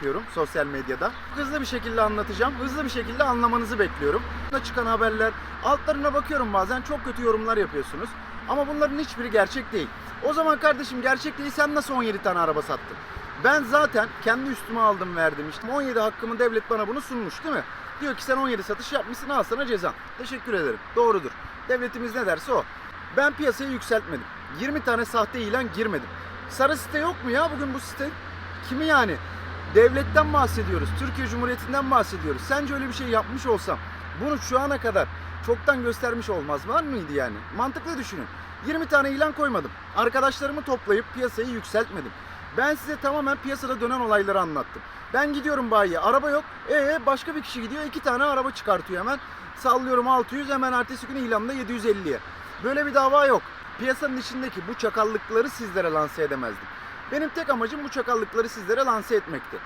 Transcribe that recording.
yapıyorum sosyal medyada. Hızlı bir şekilde anlatacağım. Hızlı bir şekilde anlamanızı bekliyorum. Çıkan haberler, altlarına bakıyorum bazen çok kötü yorumlar yapıyorsunuz. Ama bunların hiçbiri gerçek değil. O zaman kardeşim gerçek değil sen nasıl 17 tane araba sattın? Ben zaten kendi üstüme aldım verdim işte 17 hakkımı devlet bana bunu sunmuş değil mi? Diyor ki sen 17 satış yapmışsın al sana cezan. Teşekkür ederim. Doğrudur. Devletimiz ne derse o. Ben piyasayı yükseltmedim. 20 tane sahte ilan girmedim. Sarı site yok mu ya bugün bu site? Kimi yani? Devletten bahsediyoruz. Türkiye Cumhuriyeti'nden bahsediyoruz. Sence öyle bir şey yapmış olsam bunu şu ana kadar çoktan göstermiş olmaz var mıydı yani? Mantıklı düşünün. 20 tane ilan koymadım. Arkadaşlarımı toplayıp piyasayı yükseltmedim. Ben size tamamen piyasada dönen olayları anlattım. Ben gidiyorum bayiye araba yok. Ee başka bir kişi gidiyor iki tane araba çıkartıyor hemen. Sallıyorum 600 hemen ertesi gün ilanında 750'ye. Böyle bir dava yok. Piyasanın içindeki bu çakallıkları sizlere lanse edemezdim. Benim tek amacım bu çakallıkları sizlere lanse etmekti.